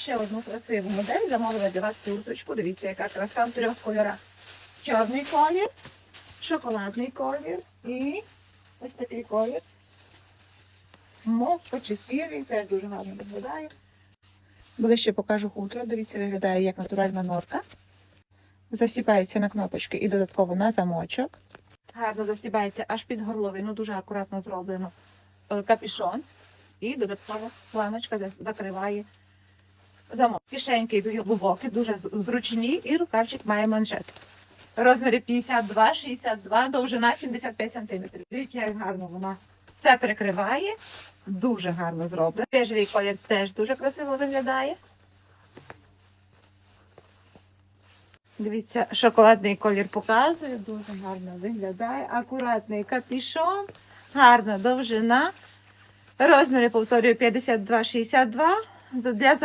Ще одну красиву модель замовила для вас курточку. Дивіться, яка краса в трьох кольорах. Чорний колір, шоколадний колір і ось такий колір. Мовка чи сірий, теж дуже гарно виглядає. Ближче покажу хутро. Дивіться, виглядає як натуральна норка. Засіпається на кнопочки і додатково на замочок. Гарно засібається аж під горловину, дуже акуратно зроблено е, капішон. І додатково планочка закриває замок. Кишеньки йдуть глибокі, дуже зручні, і рукавчик має манжет. Розміри 52, 62, довжина 75 см. Дивіться, як гарно вона це прикриває. Дуже гарно зроблено. Бежевий колір теж дуже красиво виглядає. Дивіться, шоколадний колір показує, дуже гарно виглядає. Акуратний капішон, гарна довжина. Розміри, повторюю, 52-62. Для